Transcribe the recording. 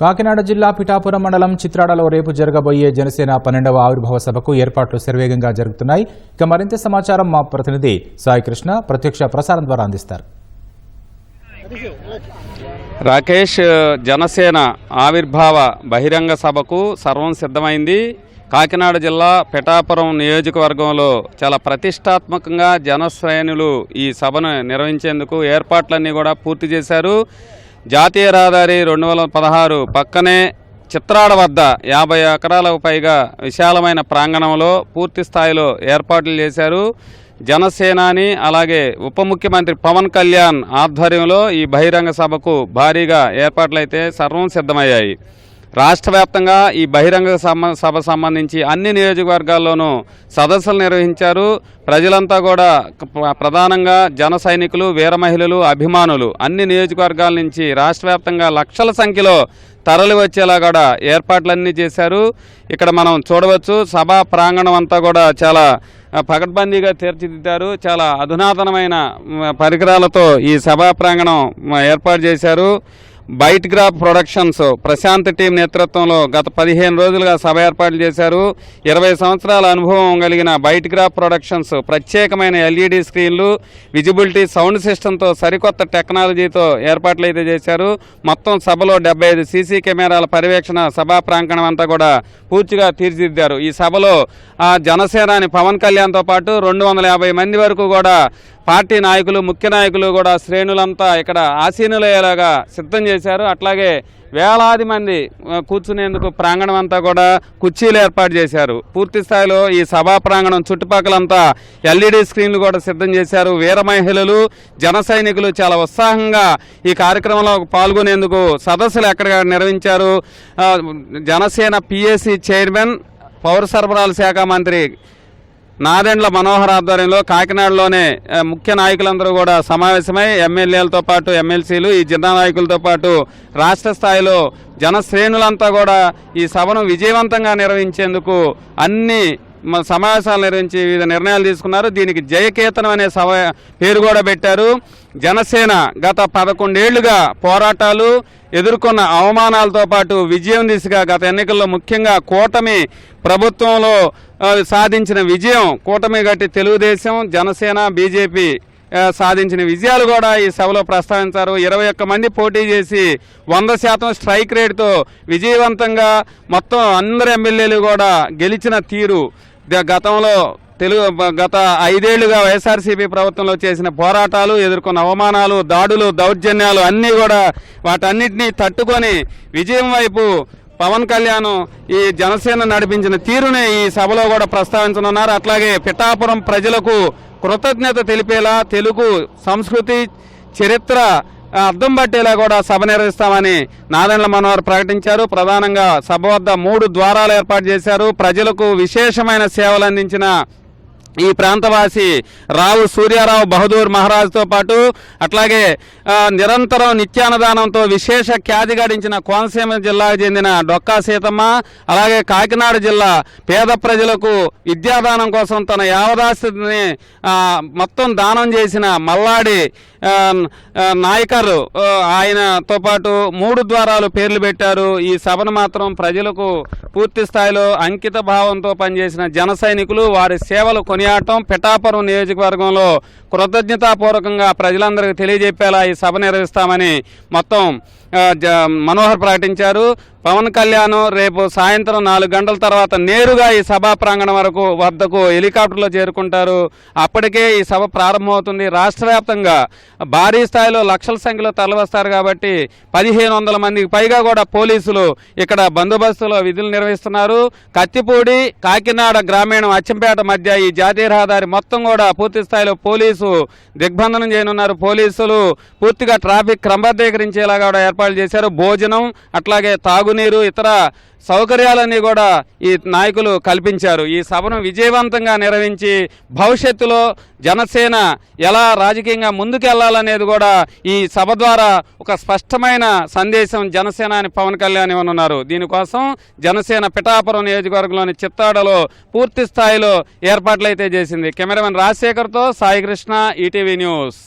కాకినాడ జిల్లా పిఠాపురం మండలం చిత్రాడలో రేపు జరగబోయే జనసేన పన్నెండవ ఆవిర్భావ సభకు ఏర్పాట్లు శరవేగంగా జరుగుతున్నాయి. ఇక మరింత సమాచారం మా ప్రతినిధి సాయికృష్ణ ప్రత్యక్ష ప్రసారం ద్వారా అందిస్తారు. రాకేష్ జనసేన ఆవిర్భావ బహిరంగ సభకు సర్వం సిద్ధమైంది. కాకినాడ జిల్లా పిఠాపురం నియోజకవర్గంలో చాలా ప్రతిష్టాత్మకంగా జనశ్రేణులు ఈ సభను నిర్వహించేందుకు ఏర్పాట్లన్నీ కూడా పూర్తి చేశారు. జాతీయ రహదారి రెండు వందల పదహారు పక్కనే చిత్రాడ వద్ద యాభై ఎకరాలకు పైగా విశాలమైన ప్రాంగణంలో పూర్తి స్థాయిలో ఏర్పాట్లు చేశారు జనసేనాని అలాగే ఉప ముఖ్యమంత్రి పవన్ కళ్యాణ్ ఆధ్వర్యంలో ఈ బహిరంగ సభకు భారీగా ఏర్పాట్లయితే సర్వం సిద్ధమయ్యాయి. రాష్ట్ర వ్యాప్తంగా ఈ బహిరంగ సభ సంబంధించి అన్ని నియోజకవర్గాల్లోనూ సదస్సులు నిర్వహించారు. ప్రజలంతా కూడా ప్రధానంగా జన సైనికులు వీర మహిళలు అభిమానులు అన్ని నియోజకవర్గాల నుంచి రాష్ట్ర వ్యాప్తంగా లక్షల సంఖ్యలో తరలి వచ్చేలా కూడా ఏర్పాట్లన్నీ చేశారు. ఇక్కడ మనం చూడవచ్చు సభా ప్రాంగణం అంతా కూడా చాలా పగడ్బందీగా పకడ్బందీగా తీర్చిదిద్దారు. చాలా అధునాతనమైన పరికరాలతో ఈ సభా ప్రాంగణం ఏర్పాటు చేశారు. Byte Graph Productions. Prashanth team నేతృత్వంలో గత పదిహేను రోజులుగా సభ ఏర్పాట్లు చేశారు. ఇరవై సంవత్సరాల అనుభవం కలిగిన బైట్ గ్రాఫ్ ప్రొడక్షన్స్ ప్రత్యేకమైన ఎల్ఈడి స్క్రీన్లు విజిబిలిటీ సౌండ్ సిస్టంతో సరికొత్త టెక్నాలజీతో ఏర్పాట్లు అయితే చేశారు. మొత్తం సభలో డెబ్బై ఐదు సీసీ కెమెరాల పర్యవేక్షణ సభా ప్రాంగణం అంతా కూడా పూర్తిగా తీర్చిదిద్దారు. ఈ సభలో ఆ జనసేనాని పవన్ కళ్యాణ్తో పాటు రెండు వందల యాభై మంది వరకు కూడా పార్టీ నాయకులు ముఖ్య నాయకులు కూడా శ్రేణులంతా ఇక్కడ ఆసీనులయ్యేలాగా సిద్ధం చేశారు. అట్లాగే వేలాది మంది కూర్చునేందుకు ప్రాంగణం అంతా కూడా కుర్చీలు ఏర్పాటు చేశారు. పూర్తి స్థాయిలో ఈ సభా ప్రాంగణం చుట్టుపక్కలంతా ఎల్ఈడి స్క్రీన్లు కూడా సిద్ధం చేశారు. వీర మహిళలు జన సైనికులు చాలా ఉత్సాహంగా ఈ కార్యక్రమంలో పాల్గొనేందుకు సదస్సులు ఎక్కడ నిర్వహించారు. జనసేన పిఎస్సి చైర్మన్ పౌర సరఫరాల శాఖ మంత్రి నాదెండ్ల మనోహర్ ఆధ్వర్యంలో కాకినాడలోనే ముఖ్య నాయకులందరూ కూడా సమావేశమై ఎమ్మెల్యేలతో పాటు ఎమ్మెల్సీలు ఈ జిల్లా నాయకులతో పాటు రాష్ట్ర స్థాయిలో జనశ్రేణులంతా కూడా ఈ సభను విజయవంతంగా నిర్వహించేందుకు అన్ని సమావేశాలు నిర్వహించి వివిధ నిర్ణయాలు తీసుకున్నారు. దీనికి జయకేతనం అనే సభ పేరు కూడా పెట్టారు. జనసేన గత పదకొండేళ్ళుగా పోరాటాలు ఎదుర్కొన్న అవమానాలతో పాటు విజయం దిశగా గత ఎన్నికల్లో ముఖ్యంగా కూటమి ప్రభుత్వంలో సాధించిన విజయం కూటమి గట్టి తెలుగుదేశం జనసేన బీజేపీ సాధించిన విజయాలు కూడా ఈ సభలో ప్రస్తావించారు. ఇరవై ఒక్క మంది పోటీ చేసి వంద శాతం స్ట్రైక్ రేట్తో విజయవంతంగా మొత్తం అందరు ఎమ్మెల్యేలు కూడా గెలిచిన తీరు గతంలో తెలుగు గత ఐదేళ్ళుగా వైఎస్ఆర్సీపీ ప్రభుత్వంలో చేసిన పోరాటాలు ఎదుర్కొన్న అవమానాలు దాడులు దౌర్జన్యాలు అన్నీ కూడా వాటన్నిటినీ తట్టుకొని విజయం వైపు పవన్ కళ్యాణ్ ఈ జనసేన నడిపించిన తీరునే ఈ సభలో కూడా ప్రస్తావించనున్నారు. అట్లాగే పిఠాపురం ప్రజలకు కృతజ్ఞత తెలిపేలా తెలుగు సంస్కృతి చరిత్ర అద్దం పట్టేలా కూడా సభ నిర్వహిస్తామని నాదెండ్ల మనోహర్ ప్రకటించారు. ప్రధానంగా సభ వద్ద మూడు ద్వారాలు ఏర్పాటు చేశారు. ప్రజలకు విశేషమైన సేవలు అందించిన ఈ ప్రాంతవాసి రావు సూర్యారావు బహదూర్ మహారాజుతో పాటు అట్లాగే నిరంతరం నిత్యాన్నదానంతో విశేష ఖ్యాతి గడించిన కోనసీమ జిల్లాకు చెందిన డొక్కా సీతమ్మ అలాగే కాకినాడ జిల్లా పేద ప్రజలకు విద్యాదానం కోసం తన యావదాస్తిని మొత్తం దానం చేసిన మల్లాడి నాయకరు ఆయనతో పాటు మూడు ద్వారాలు పేర్లు పెట్టారు. ఈ సభను మాత్రం ప్రజలకు పూర్తి స్థాయిలో అంకిత భావంతో పనిచేసిన జన సైనికులు వారి సేవలు కొని కొనియాడటం పిఠాపురం నియోజకవర్గంలో కృతజ్ఞతాపూర్వకంగా ప్రజలందరికీ తెలియజెప్పేలా ఈ సభ నిర్వహిస్తామని మొత్తం జ- మనోహర్ ప్రకటించారు. పవన్ కళ్యాణ్ రేపు సాయంత్రం నాలుగు గంటల తర్వాత నేరుగా ఈ సభా ప్రాంగణం వరకు వద్దకు హెలికాప్టర్లో చేరుకుంటారు. అప్పటికే ఈ సభ ప్రారంభమవుతుంది. రాష్ట్ర వ్యాప్తంగా భారీ స్థాయిలో లక్షల సంఖ్యలో తరలివస్తారు కాబట్టి పదిహేను వందల మందికి పైగా కూడా పోలీసులు ఇక్కడ బందోబస్తులో విధులు నిర్వహిస్తున్నారు. కత్తిపూడి కాకినాడ గ్రామీణం అచ్చంపేట మధ్య ఈ జాతీయ రహదారి మొత్తం కూడా పూర్తి స్థాయిలో పోలీసు దిగ్బంధనం చేయనున్నారు. పోలీసులు పూర్తిగా ట్రాఫిక్ క్రమబద్ధీకరించేలాగా కూడా ఏర్పాట్లు చేశారు. భోజనం అట్లాగే తాగు తాగునీరు ఇతర సౌకర్యాలన్నీ కూడా ఈ నాయకులు కల్పించారు. ఈ సభను విజయవంతంగా నిర్వహించి భవిష్యత్తులో జనసేన ఎలా రాజకీయంగా ముందుకెళ్ళాలనేది కూడా ఈ సభ ద్వారా ఒక స్పష్టమైన సందేశం జనసేన అని పవన్ కళ్యాణ్ ఇవ్వనున్నారు. దీనికోసం జనసేన పిఠాపురం నియోజకవర్గంలోని చిత్తాడలో పూర్తి స్థాయిలో ఏర్పాట్లు అయితే చేసింది. కెమెరామెన్ రాజశేఖర్తో సాయికృష్ణ ఈటీవీ న్యూస్.